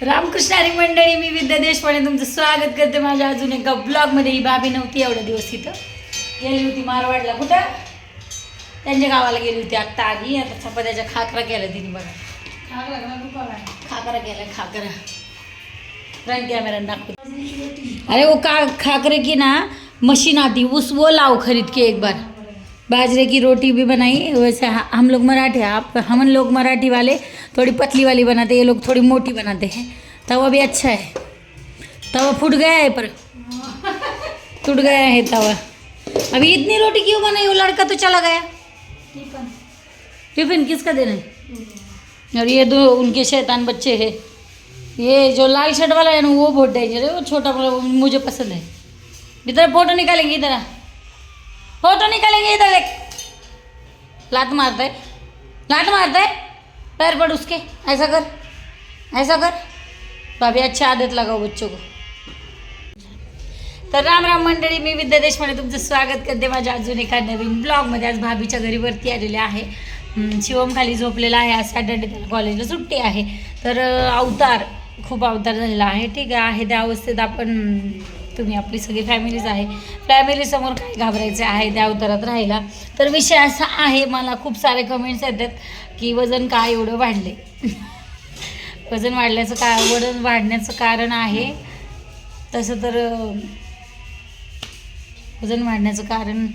रामकृष्ण हरी मंडळी मी विद्या देशपांडे तुमचं स्वागत करते माझ्या अजून एका ब्लॉगमध्ये ही भाभी नव्हती एवढे दिवस इथं. गेली होती मारवाडला. कुठं? त्यांच्या गावाला गेली होती आत्ता आली. आता चपात्याच्या खाकरा केल्या तिने बघा. खाकरा केला खाकरा फ्रंट कॅमेरा दाखवते. अरे वो का खाकरे की ना मशीन आती. उस वो लाओ खरीद के एक बार. बाजरे की रोटी भी बनाई. वैसे हम लोग मराठी आप हम लोग मराठी वाले थोड़ी पतली वाली बनाते ये लोग थोड़ी मोटी बनाते हैं। तवा भी अच्छा है। तवा फूट गया है पर टूट गया है तवा। अभी इतनी रोटी क्यों बनाई वो लड़का तो चला गया। टिफ़िन। किसका देना है? और ये दो उनके शैतान बच्चे हैं। ये जो लाल शर्ट वाला है ना वो बहुत डेंजर है। वो छोटा मुझे पसंद है। इधर फ़ोटो निकालेंगे इधर फ़ोटो निकालेंगे इधर देख। लात मारता है। लात मारता है। पैर पड़ उसके ऐसा कर ऐसा कर। भाभी अच्छी आदत लगाओ बच्चों को। तर राम राम मंडळी मी विद्या देशपांडे तुमचं स्वागत करते माझ्या अजून एका नवीन ब्लॉगमध्ये आज भाभीच्या घरी वरती आलेले आहे. शिवम खाली झोपलेला आहे. आज सॅटर्डे त्याला कॉलेजला सुट्टी आहे. तर अवतार खूप अवतार झालेला आहे. ठीक आहे आहे त्या अवस्थेत आपण तुम्ही आपली सगळी फॅमिलीच आहे. फॅमिलीसमोर काय घाबरायचे आहे त्या अवतारात राहिला तर विषय असा आहे मला खूप सारे कमेंट्स येतात. की वजन का एवढं वाढले? वजन वाढल्याचं का वजन वाढण्याचं कारण आहे. तसं तर वजन वाढण्याचं कारण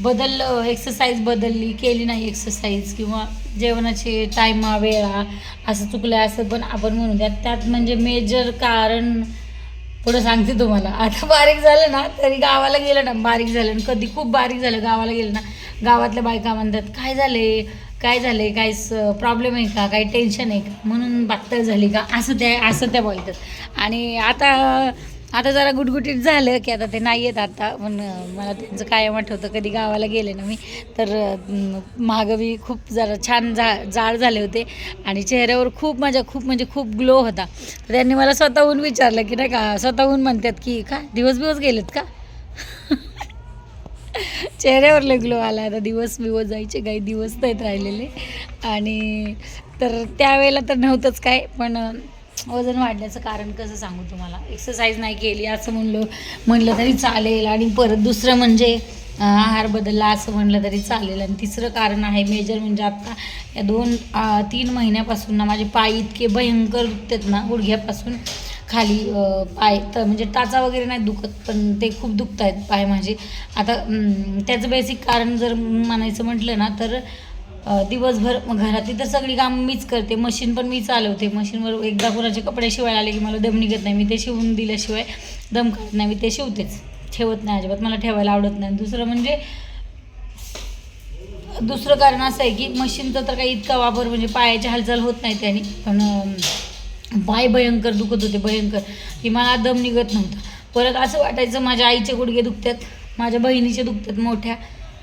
बदललं एक्सरसाइज बदलली केली नाही एक्सरसाइज किंवा जेवणाचे टायमा वेळा असं चुकलं असं पण आपण म्हणू द्या. त्यात म्हणजे मेजर कारण पुढं सांगते तुम्हाला. आता बारीक झालं ना तरी गावाला गेलं ना बारीक झालं. आणि कधी खूप बारीक झालं गावाला गेलं ना. गावातल्या बायका म्हणतात काय झाले काय झालं आहे काय प्रॉब्लेम आहे का काही टेन्शन आहे का? म्हणून पातळ झाली का? असं त्या असं त्या बोलतात आणि आता आता जरा गुटगुटीत झालं की आता ते नाही येत आता. पण मला त्यांचं कायम आठवतं कधी गावाला गेले ना मी तर महागवी खूप जरा छान जा जाड झाले होते. आणि चेहऱ्यावर खूप माझ्या खूप म्हणजे खूप ग्लो होता. तर त्यांनी मला स्वतःहून विचारलं की नाही का स्वतःहून म्हणतात की का दिवस बिवस गेलेत का? चेहऱ्यावर लय ग्लो आला. आता दिवस बिवस जायचे काही दिवस नाहीत राहिलेले. आणि तर त्यावेळेला तर नव्हतंच काय पण वजन वाढण्याचं कारण कसं सांगू तुम्हाला? एक्सरसाइज नाही केली असं म्हणलं म्हणलं तरी चालेल. आणि परत दुसरं म्हणजे आहार बदलला असं म्हणलं तरी चालेल. आणि तिसरं कारण आहे मेजर म्हणजे आत्ता या दोन तीन महिन्यापासून ना माझे पाय इतके भयंकर दुखतात ना गुडघ्यापासून. खाली पाय तर म्हणजे टाचा वगैरे नाही दुखत पण ते खूप दुखत आहेत पाय माझे. आता त्याचं बेसिक कारण जर म्हणायचं म्हटलं ना तर दिवसभर मग घरातली तर सगळी कामं मीच करते. मशीन पण मी चालवते. मशीनवर एकदा कोणाचे कपडे शिवायला आले की मला दम निघत नाही. मी ते शिवून दिल्याशिवाय दम काढत नाही. मी ते शिवतेच. ठेवत नाही अजिबात. मला ठेवायला आवडत नाही. दुसरं म्हणजे दुसरं कारण असं आहे की मशीनचा तर काही इतका वापर म्हणजे पायाची हालचाल होत नाही त्याने. पण पाय भयंकर दुखत होते भयंकर. की मला दम निघत नव्हता. परत असं वाटायचं माझ्या आईचे गुडघे दुखतात माझ्या बहिणीचे दुखतात मोठ्या.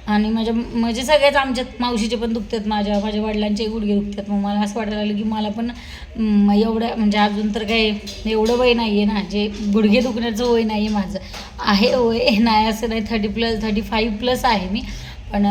आणि माझ्या म्हणजे सगळ्याच आमच्यात मावशीचे पण दुखतात माझ्या माझ्या वडिलांचे गुडघे दुखतात. मग मला असं वाटायला लागलं की मला पण एवढ्या एवढं म्हणजे अजून तर काही एवढं वय नाही आहे ना. जे गुडघे दुखण्याचं वय नाही आहे माझं. आहे वय नाही असं नाही thirty plus thirty five plus आहे मी. पण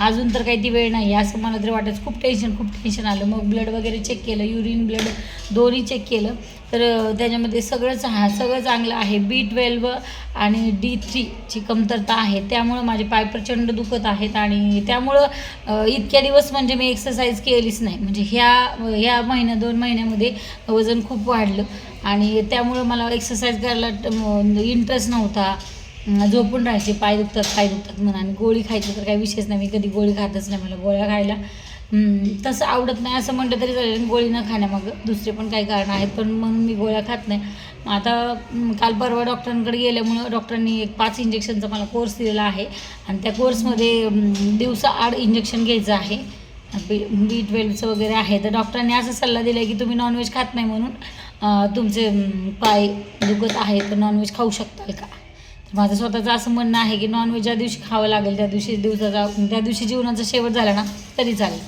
अजून तर काही ती वेळ नाही आहे. असं मला तरी वाटत खूप टेन्शन खूप टेन्शन आलं. मग ब्लड वगैरे चेक केलं युरिन ब्लड दोन्ही चेक केलं. तर त्याच्यामध्ये सगळंच हा सगळं चांगलं आहे. बी ट्वेल्व आणि डी थ्रीची कमतरता आहे. त्यामुळं माझे पाय प्रचंड दुखत आहेत आणि त्यामुळं इतक्या दिवस म्हणजे मी एक्सरसाइज केलीच नाही. म्हणजे ह्या ह्या महिन्या दोन महिन्यामध्ये वजन खूप वाढलं. आणि त्यामुळं मला एक्सरसाइज करायला इंटरेस्ट नव्हता. झोपून राहायचे पाय दुखतात पाय दुखतात म्हणून. आणि गोळी खायची तर काही विशेष नाही मी कधी गोळी खातच नाही मला गोळ्या खायला. तसं आवडत नाही असं म्हटलं तरी चालेल गोळी न खाण्यामागं दुसरे पण काही कारण आहेत पण म्हणून मी गोळ्या खात नाही. मग आता काल परवा डॉक्टरांकडे गेल्यामुळं डॉक्टरांनी एक पाच इंजेक्शनचा मला कोर्स दिलेला आहे. आणि त्या कोर्समध्ये दिवसा आड इंजेक्शन घ्यायचं आहे. बी बी ट्वेल्वचं वगैरे आहे. तर डॉक्टरांनी असा सल्ला दिला आहे की तुम्ही नॉनव्हेज खात नाही म्हणून तुमचे पाय दुखत आहे तर नॉनव्हेज खाऊ शकताल का? माझं स्वतःचं असं म्हणणं आहे की नॉनव्हेज ज्या दिवशी खावं लागेल त्या दिवशी दिवसाचा त्या दिवशी जीवनाचा शेवट झाला ना तरी चालेल.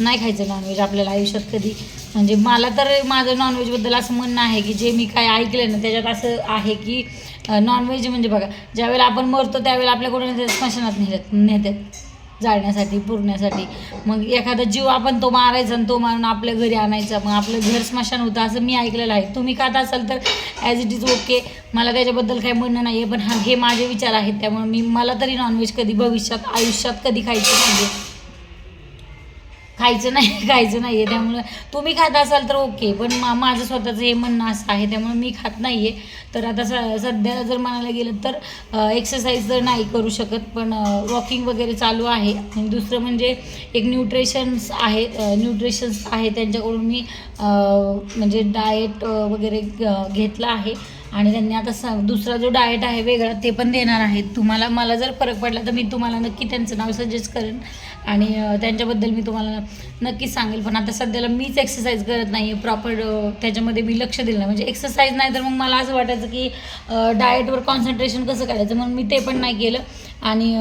नाही खायचं नॉनव्हेज आपल्याला आयुष्यात कधी. म्हणजे मला तर माझं नॉनव्हेजबद्दल असं म्हणणं आहे की जे मी काय ऐकलं ना त्याच्यात असं आहे की नॉनव्हेज म्हणजे बघा ज्यावेळेला आपण मरतो त्यावेळेला आपल्याकडून स्मशानात नेतात नेतात जाळण्यासाठी पुरण्यासाठी. मग एखादा जीव आपण तो मारायचा आणि तो मारून आपल्या घरी आणायचा. मग आपलं घर स्मशान होतं असं मी ऐकलेलं आहे. तुम्ही खात असाल तर ॲज इट इज ओके मला त्याच्याबद्दल काही म्हणणं नाही आहे पण हा हे माझे विचार आहेत. त्यामुळे मी मला तरी नॉनव्हेज कधी भविष्यात आयुष्यात कधी खायचं नाही आहे खायचं नाही खायचं नाही आहे त्यामुळं तुम्ही खात असाल तर ओके पण मा माझं स्वतःचं हे म्हणणं असं आहे त्यामुळे मी खात नाही आहे तर आता स सध्या जर म्हणायला गेलं तर एक्सरसाइज तर नाही करू शकत पण वॉकिंग वगैरे चालू आहे. आणि दुसरं म्हणजे एक न्यूट्रिशन्स आहे न्यूट्रिशन्स आहे त्यांच्याकडून मी म्हणजे डाएट वगैरे घेतला आहे. आणि त्यांनी आता स दुसरा जो डाएट आहे वेगळा ते पण देणार आहेत. तुम्हाला मला जर फरक पडला तर मी तुम्हाला नक्की त्यांचं नाव सजेस्ट करेन. आणि त्यांच्याबद्दल मी तुम्हाला नक्कीच सांगेल. पण आता सध्याला मीच एक्सरसाइज करत नाही आहे प्रॉपर त्याच्यामध्ये मी लक्ष दिलं नाही. म्हणजे एक्सरसाइज नाही तर मग मला असं वाटायचं की डाएटवर कॉन्सन्ट्रेशन कसं करायचं? म्हणून मी ते पण नाही केलं. आणि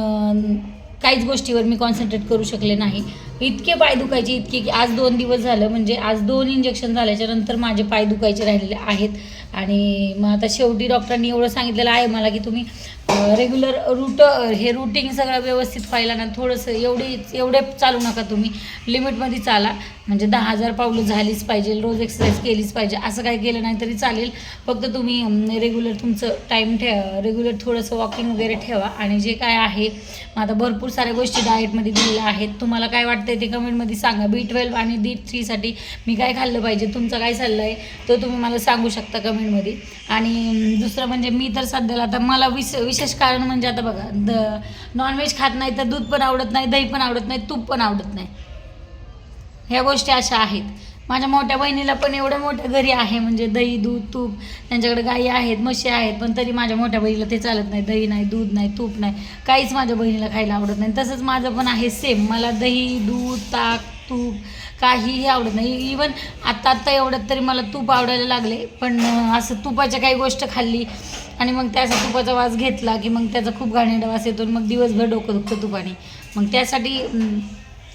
काहीच गोष्टीवर मी कॉन्सन्ट्रेट करू शकले नाही. इतके पाय दुखायचे इतके की आज दोन दिवस झालं. म्हणजे आज दोन इंजेक्शन झाल्याच्यानंतर माझे पाय दुखायचे राहिलेले आहेत. आणि मग आता शेवटी डॉक्टरांनी एवढं सांगितलेलं आहे मला की तुम्ही रेग्युलर रूट हे रूटिंग सगळं व्यवस्थित पाहिलं ना थोडंसं एवढी एवढे चालू नका तुम्ही. लिमिटमध्ये चाला. म्हणजे दहा हजार पावलं झालीच पाहिजे रोज एक्सरसाइज केलीच पाहिजे असं काही केलं नाही तरी चालेल. फक्त तुम्ही रेग्युलर तुमचं टाईम ठेवा रेग्युलर थोडंसं वॉकिंग वगैरे ठेवा. आणि जे काय आहे मग आता भरपूर साऱ्या गोष्टी डाएटमध्ये दिलेल्या आहेत. तुम्हाला काय वाटतंय ते कमेंटमध्ये सांगा. बी ट्वेल्व आणि डी थ्रीसाठी मी काय खाल्लं पाहिजे तुमचा काय सल्ला आहे तो तुम्ही मला सांगू शकता कमेंटमध्ये आणि दुसरं म्हणजे मी तर सध्याला आता मला विस विश विशेष कारण म्हणजे आता बघा द नॉनव्हेज खात नाही तर दूध पण आवडत नाही दही पण आवडत नाही तूप पण आवडत नाही. ह्या गोष्टी अशा आहेत. माझ्या मोठ्या बहिणीला पण एवढं मोठं घरी आहे म्हणजे दही दूध तूप त्यांच्याकडे गाई आहेत म्हशी आहेत पण तरी माझ्या मोठ्या बहिणीला ते चालत नाही. दही नाही दूध नाही तूप नाही काहीच माझ्या बहिणीला खायला आवडत नाही. तसंच माझं पण आहे सेम मला दही दूध ताक तूप काहीही आवडत नाही. इवन आत्ता आत्ता एवढं तरी मला तूप आवडायला लागले. पण असं तुपाच्या काही गोष्ट खाल्ली आणि मग त्याचा तुपाचा वास घेतला की मग त्याचा खूप घाणेरडा वास येतो मग दिवसभर डोकं दुखतं तुपाने. मग त्यासाठी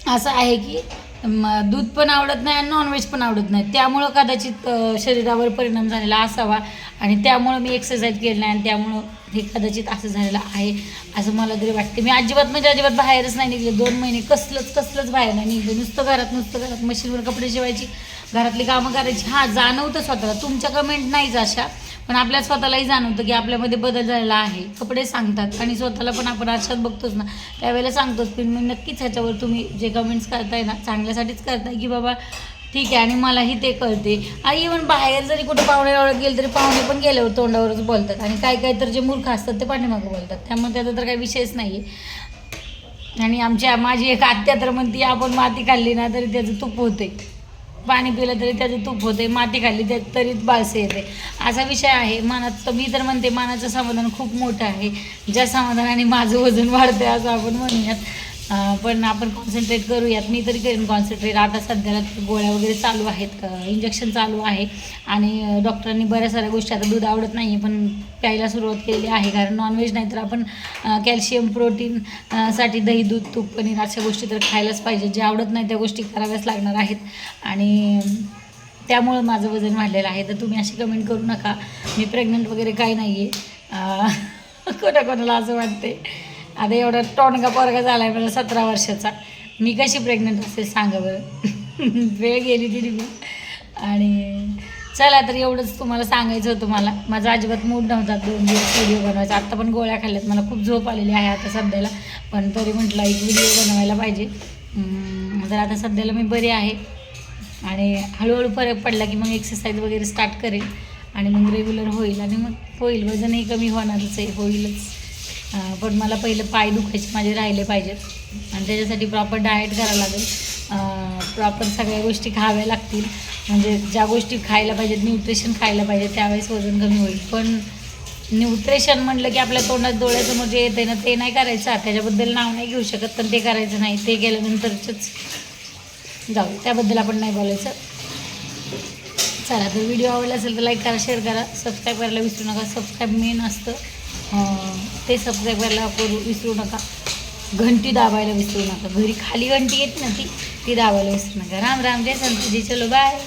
असं आहे की दूध पण आवडत नाही आणि नॉनव्हेज पण आवडत नाही. त्यामुळं कदाचित शरीरावर परिणाम झालेला असावा आणि त्यामुळं मी एक्सरसाइज केली नाही आणि त्यामुळं हे कदाचित असं झालेलं आहे असं मला तरी वाटते. मी अजिबात म्हणजे अजिबात बाहेरच नाही निघले. दोन महिने कसलंच कसलंच बाहेर नाही निघले. नुसतं घरात नुसतं घरात मशीनवर कपडे शिवायची घरातली कामं करायची. हां जाणवतं स्वतःला. तुमच्या कमेंट नाहीच अशा. पण आपल्या स्वतःलाही जाणवतं की आपल्यामध्ये बदल झालेला आहे. कपडे सांगतात आणि स्वतःला पण आपण आरशात बघतोच ना. त्यावेळेला सांगतोच पण मी नक्कीच ह्याच्यावर तुम्ही जे कमेंट्स करताय ना चांगल्यासाठीच करताय की बाबा ठीक आहे आणि मलाही ते कळते. आणि इवन बाहेर जरी कुठे पाहुणे गेले तरी पाहुणे पण गेल्यावर तोंडावरच बोलतात आणि काही काही तर जे मूर्ख असतात ते पाठीमागं बोलतात. त्यामुळे त्याचा तर काही विषयच नाही आहे आणि आमच्या माझी एक आत्या तर म्हणती आपण माती खाल्ली ना तरी त्याचं तूप होते पाणी पिलं तरी त्याचं तूप होते माती खाल्ली त्या तरी बाळसे येते असा विषय आहे. मनात तर मी तर म्हणते मनाचं समाधान खूप मोठं आहे. ज्या समाधानाने माझं वजन वाढते असं आपण म्हणूयात. पण आपण कॉन्सन्ट्रेट करूयात. मी तरी करेन कॉन्सन्ट्रेट आता सध्याला गोळ्या वगैरे चालू आहेत. इंजेक्शन चालू आहे. आणि डॉक्टरांनी बऱ्याच साऱ्या गोष्टी आता दूध आवडत नाही आहे पण प्यायला सुरुवात केलेली आहे. कारण नॉनव्हेज नाही तर आपण कॅल्शियम प्रोटीन साठी दही दूध तूप पनीर अशा गोष्टी तर खायलाच पाहिजे. जे आवडत नाही त्या गोष्टी कराव्याच लागणार आहेत. आणि त्यामुळं माझं वजन वाढलेलं आहे. तर तुम्ही अशी कमेंट करू नका. मी प्रेग्नंट वगैरे काही नाही आहे कोणाकोणाला असं वाटते आता एवढा टोणगा पोरगा झाला आहे मला सतरा वर्षाचा. मी कशी प्रेग्नंट असते सांगा बरं. वेळ गेली ती निघून आणि चला तर एवढंच तुम्हाला सांगायचं होतं मला. माझा अजिबात मूड नव्हता दोन दिवस व्हिडिओ बनवायचा. आत्ता पण गोळ्या खाल्ल्यात. मला खूप झोप आलेली आहे आता सध्याला. पण तरी म्हटलं एक व्हिडिओ बनवायला पाहिजे. तर आता सध्याला मी बरी आहे. आणि हळूहळू फरक पडला की मग एक्सरसाइज वगैरे स्टार्ट करेल आणि मग रेग्युलर होईल आणि मग होईल. वजनही कमी होणारच आहे. होईलच. पण मला पहिलं पाय दुखायचे माझे राहिले पाहिजेत. आणि त्याच्यासाठी प्रॉपर डाएट करावं लागेल. प्रॉपर सगळ्या गोष्टी खाव्या लागतील. म्हणजे ज्या गोष्टी खायला पाहिजेत न्यूट्रिशन खायला पाहिजे त्यावेळेस वजन कमी होईल. पण न्यूट्रिशन म्हटलं की आपल्या तोंडात डोळ्यासमोर जे येते ना ते नाही करायचं. त्याच्याबद्दल नाव नाही घेऊ शकत पण ते करायचं नाही. ते केल्यानंतरच जाऊ. त्याबद्दल आपण नाही बोलायचं. चला तर व्हिडिओ आवडला असेल तर लाईक करा शेअर करा. सबस्क्राईब करायला विसरू नका. सबस्क्राईब मेन असतं. ते सबस्क्राईब करायला करू विसरू नका. घंटी दाबायला विसरू नका. घरी खाली घंटी येते ना ती ती दाबायला विसरू नका. राम राम जय संतजी चलो बाय